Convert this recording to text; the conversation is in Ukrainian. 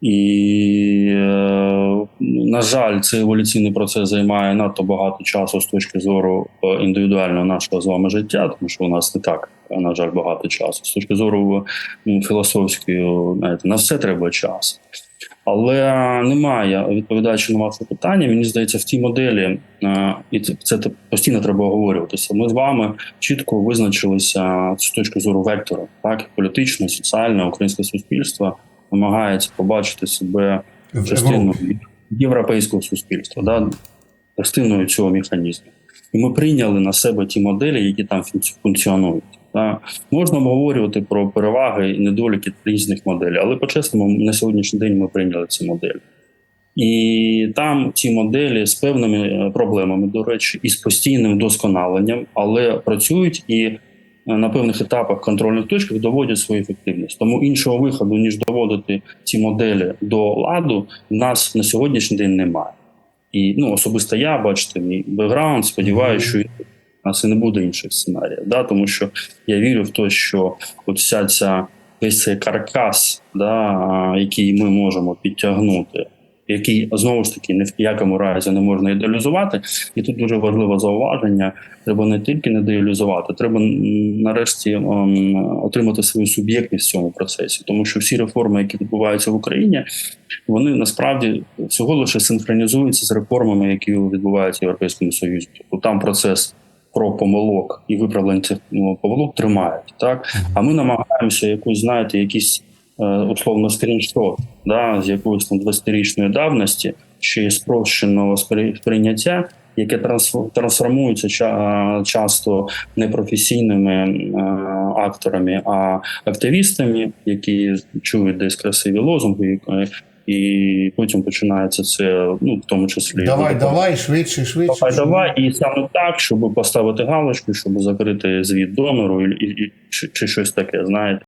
І, е, на жаль, цей еволюційний процес займає надто багато часу з точки зору е, індивідуального нашого з вами життя, тому що у нас не так, е, на жаль, багато часу. З точки зору ну, філософської, знаєте, на все треба час. Але немає, відповідаючи на ваше питання, мені здається, в тій моделі, і це, постійно треба оговорюватися. Ми з вами чітко визначилися з точки зору вектора, так і політично, соціально, українське суспільство намагається побачити себе частиною європейського суспільства, да, частиною цього механізму. І ми прийняли на себе ті моделі, які там функціонують. Да. Можна обговорювати про переваги і недоліки різних моделей, але по-чесному, на сьогоднішній день ми прийняли ці моделі. І там ці моделі з певними е, проблемами, до речі, і з постійним вдосконаленням, але працюють і на певних етапах контрольних точках доводять свою ефективність. Тому іншого виходу, ніж доводити ці моделі до ладу, в нас на сьогоднішній день немає. І ну, особисто я, бачите, мій бекграунд, сподіваюся, що у нас і не буде інших сценаріїв. Да? Тому що я вірю в те, що от вся ця весь цей каркас, да, який ми можемо підтягнути, який знову ж таки ні в якому разі не можна ідеалізувати. І тут дуже важливе зауваження: треба не тільки не ідеалізувати, треба нарешті ем, отримати свою суб'єктність в цьому процесі, тому що всі реформи, які відбуваються в Україні, вони насправді всього лише синхронізуються з реформами, які відбуваються в Європейському Союзі. Тобто там процес про помилок і виправлення цих ну, помилок тримають. Так а ми намагаємося якусь, знаєте, якісь условно скріншот да, з якоїсь там 20-річної давності чи спрощеного сприйняття, яке трансформується часто не професійними е, акторами, а активістами, які чують десь красиві лозунги. е, І потім починається це, ну в тому числі Давай, ну, давай, швидше, швидше. Давай, щоб- давай, і саме так, щоб поставити галочку, щоб закрити звіт донору, і, і, і чи, чи щось таке, знаєте.